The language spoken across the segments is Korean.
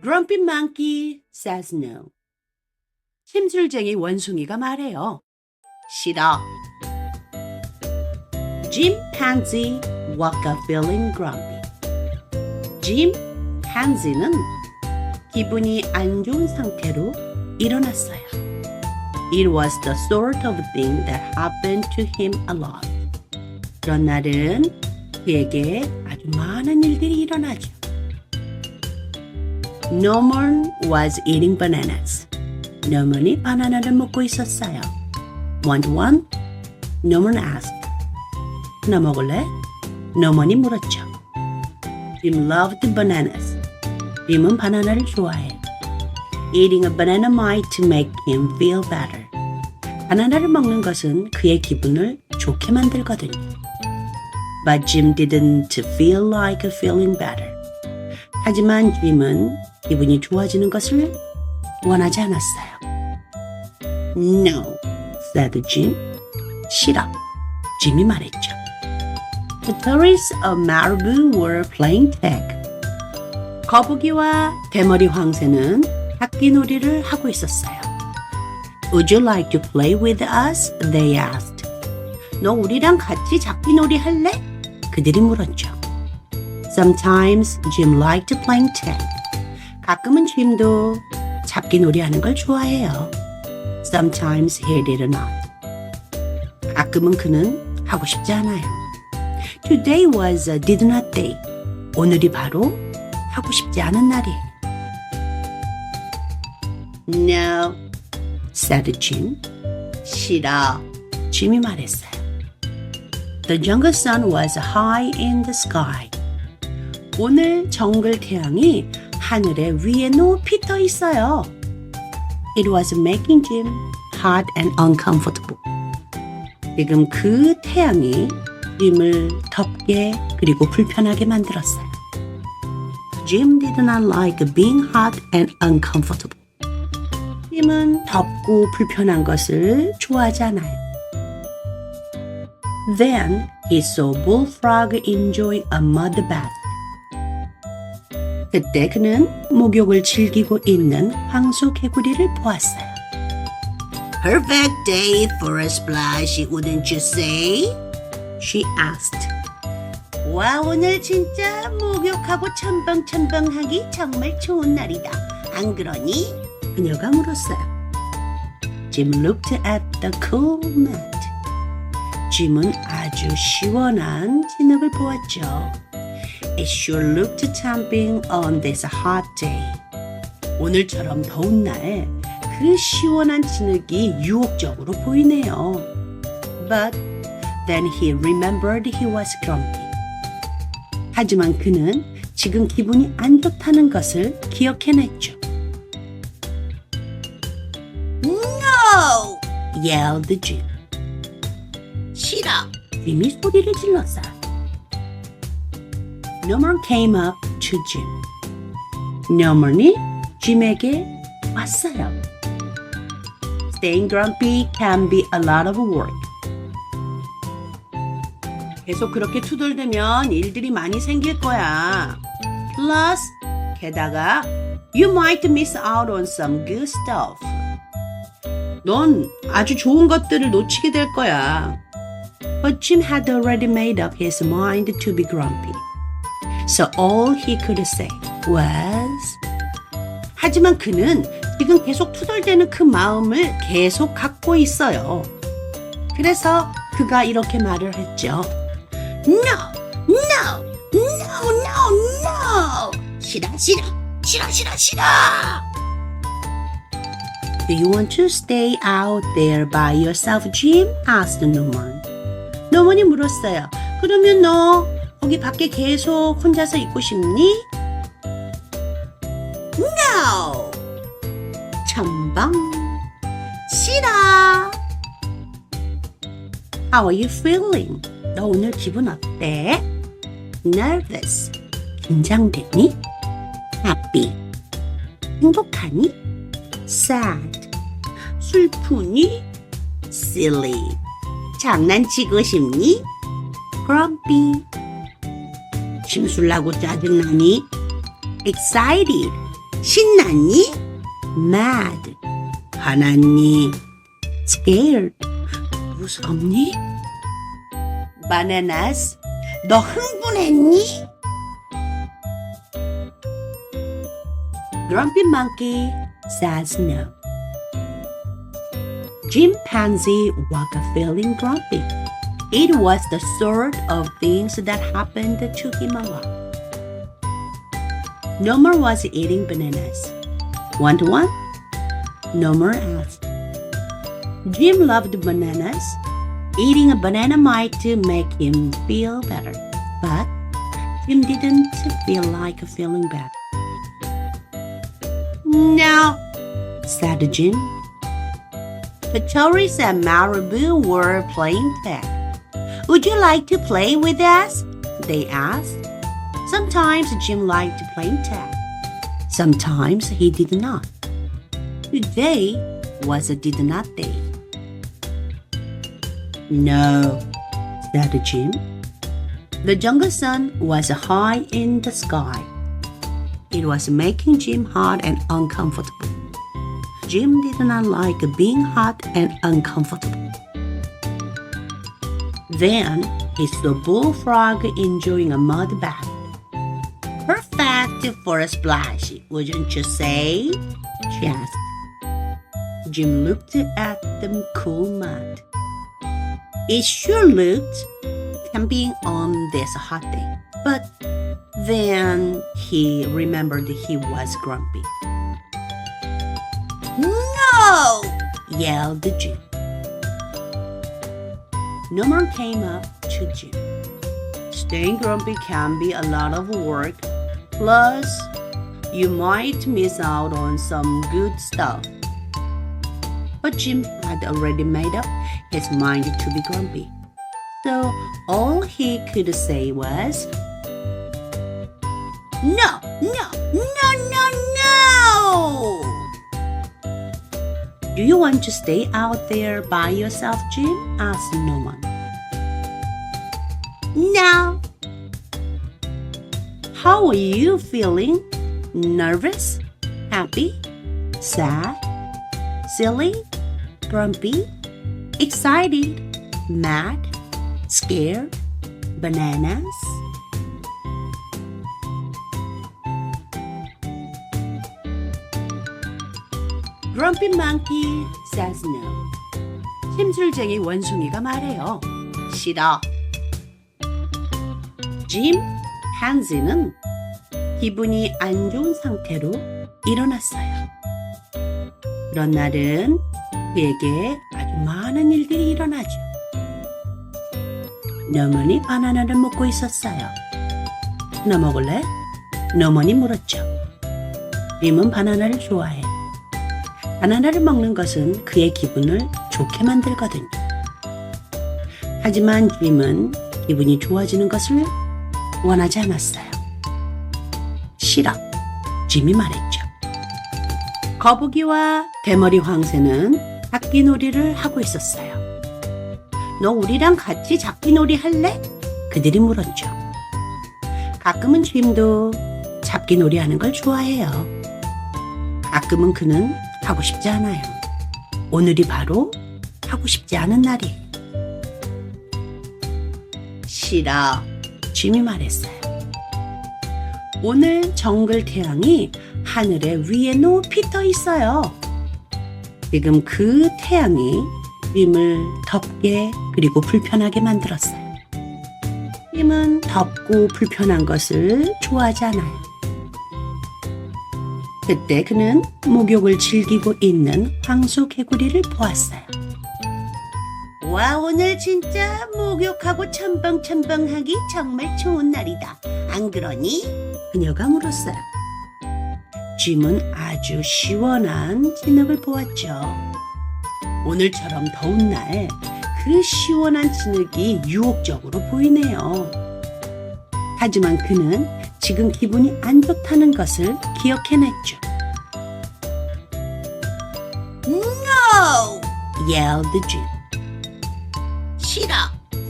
Grumpy monkey says no. 심술쟁이 원숭이가 말해요. 싫어. Pansy woke up feeling grumpy. Jim Pansy는 기분이 안 좋은 상태로 일어났어요. It was the sort of thing that happened to him a lot. 그런 날은 그에게 아주 많은 일들이 일어나죠. Norman was eating bananas. Norman이 바나나를 먹고 있었어요. Want one? Norman asked. 하나 먹을래? Norman이 물었죠. Jim loved bananas. Jim은 바나나를 좋아해. Eating a banana might make him feel better. 바나나를 먹는 것은 그의 기분을 좋게 만들거든요. But Jim didn't feel like feeling better. 하지만 짐은 기분이 좋아지는 것을 원하지 않았어요. No, said Jim. 싫어. 짐이 말했죠. The tourists of Malibu were playing tag. 거북이와 대머리 황새는 닭기놀이를 하고 있었어요. Would you like to play with us? They asked. 너 우리랑 같이 잡기놀이 할래? 그들이 물었죠. Sometimes Jim liked playing tag. 가끔은 짐도 잡기놀이 하는 걸 좋아해요. Sometimes he did not. 가끔은 그는 하고 싶지 않아요. Today was a did not day. 오늘이 바로 하고 싶지 않은 날이에요. No, said Jim. 싫어. 짐이 말했어요. The jungle sun was high in the sky. 오늘 정글 태양이 하늘에 위에 높이 떠 있어요. It was making Jim hot and uncomfortable. 지금 그 태양이 짐을 덥게 그리고 불편하게 만들었어요. Jim did not like being hot and uncomfortable. 짐은 덥고 불편한 것을 좋아하지 않아요. Then he saw Bullfrog enjoying a mud bath. 그때 그는 목욕을 즐기고 있는 황소 개구리를 보았어요. Perfect day for a splash, wouldn't you say? She asked. 와, 오늘 진짜 목욕하고 첨벙첨벙하기 정말 좋은 날이다. 안 그러니? 그녀가 물었어요. Jim looked at the cool mat. 짐은 아주 시원한 진흙을 보았죠. It sure looked tempting on this hot day. 오늘처럼 더운 날, 그 시원한 진흙이 유혹적으로 보이네요. But then he remembered he was grumpy. 하지만 그는 지금 기분이 안 좋다는 것을 기억해냈죠. No! yelled Jim. 싫어. 짐이 소리를 질렀어요. Norman came up to Jim. Norman이 짐에게 왔어요. Staying grumpy can be a lot of work. 계속 그렇게 투덜대면 일들이 많이 생길 거야. Plus, 게다가 you might miss out on some good stuff. 넌 아주 좋은 것들을 놓치게 될 거야. But Jim had already made up his mind to be grumpy. So all he could say was 하지만 그는 지금 계속 투덜대는 그 마음을 계속 갖고 있어요. 그래서 그가 이렇게 말을 했죠. No, no, no, no, no. 싫어, 싫어, 싫어, 싫어, 싫어. Do you want to stay out there by yourself, Jim? asked Norman. 노먼이 물었어요. 그러면 너 거기 밖에 계속 혼자서 있고 싶니? No. 첨방. 싫어. How are you feeling? 너 오늘 기분 어때? Nervous. 긴장되니? Happy. 행복하니? Sad. 슬프니? Silly. 장난치고 싶니? Grumpy. 심술나고 짜증나니? Excited. 신났니? Mad. 화났니? Scared. 무섭니? Bananas. 너 흥분했니? Grumpy Monkey says no. Chimpanzee was feeling grumpy. It was the sort of things that happened to him a lot. No more was eating bananas. Want one? No more asked. Jim loved bananas. Eating a banana might make him feel better, but Jim didn't feel like feeling bad. No, said Jim. The tourists at Malibu were playing tag. Would you like to play with us? They asked. Sometimes Jim liked to playing tag. Sometimes he did not. Today was a did not day. No, said Jim. The jungle sun was high in the sky. It was making Jim hot and uncomfortable. Jim did not like being hot and uncomfortable. Then he the Bullfrog enjoying a mud bath. Perfect for a splash, wouldn't you say? She asked. Jim looked at the cool mud. It sure looked camping on this hot day. But then he remembered he was grumpy. No! yelled Jim. Norman came up to Jim. Staying grumpy can be a lot of work. Plus, you might miss out on some good stuff. But Jim had already made up his mind to be grumpy. So all he could say was, No, no, no, no, no! Do you want to stay out there by yourself, Jim? asked Norman. No. How are you feeling? Nervous? Happy? Sad? Silly? Grumpy? Excited? Mad? Scared? Bananas? Grumpy Monkey says no. 심술쟁이 원숭이가 말해요. 싫어. 짐 한지는 기분이 안 좋은 상태로 일어났어요. 그런 날은 그에게 아주 많은 일들이 일어나죠. 너머니 바나나를 먹고 있었어요. 하나 먹을래? 너머니 물었죠. 림은 바나나를 좋아해. 바나나를 먹는 것은 그의 기분을 좋게 만들거든요. 하지만 짐은 기분이 좋아지는 것을 원하지 않았어요. 싫어. 짐이 말했죠. 거북이와 대머리 황새는 잡기놀이를 하고 있었어요. 너 우리랑 같이 잡기놀이 할래? 그들이 물었죠. 가끔은 짐도 잡기놀이 하는 걸 좋아해요. 가끔은 그는 하고 싶지 않아요. 오늘이 바로 하고 싶지 않은 날이에요. 싫어. 짐이 말했어요. 오늘 정글 태양이 하늘에 위에 높이 떠 있어요. 지금 그 태양이 짐을 덥게 그리고 불편하게 만들었어요. 짐은 덥고 불편한 것을 좋아하지 않아요. 그때 그는 목욕을 즐기고 있는 황소 개구리를 보았어요. 와, 오늘 진짜 목욕하고 첨벙첨벙하기 정말 좋은 날이다. 안 그러니? 그녀가 물었어요. 짐은 아주 시원한 진흙을 보았죠. 오늘처럼 더운 날, 그 시원한 진흙이 유혹적으로 보이네요. 하지만 그는 지금 기분이 안 좋다는 것을 기억해냈죠. No! yelled Jim. 싫어!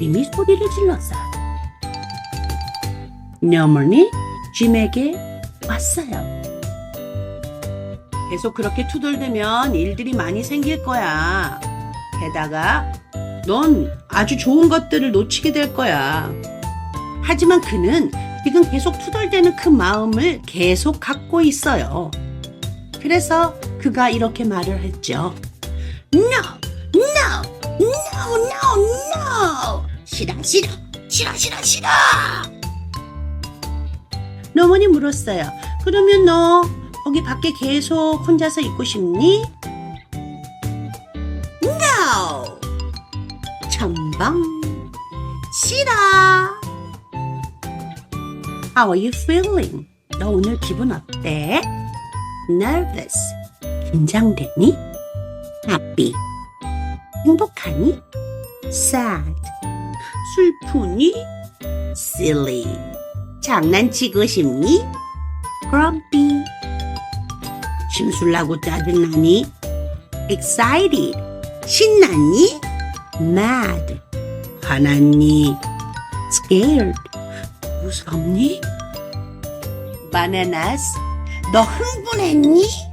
님이 소리를 질렀어요. 너머니 짐에게 왔어요. 계속 그렇게 투덜대면 일들이 많이 생길 거야. 게다가 넌 아주 좋은 것들을 놓치게 될 거야. 하지만 그는 지금 계속 투덜대는 그 마음을 계속 갖고 있어요. 그래서 그가 이렇게 말을 했죠. No, no, no, no, no. 싫어, 싫어, 싫어, 싫어, 싫어. 어머니 물었어요. 그러면 너 거기 밖에 계속 혼자서 있고 싶니? How are you feeling? 너 오늘 기분 어때? Nervous. 긴장되니? Happy. 행복하니? Sad. 슬프니? Silly. 장난치고 싶니? Grumpy. 심술나고 짜증나니? Excited. 신났니? Mad. 화났니? Scared. 무섭니? Bananas. 너 흥분했니?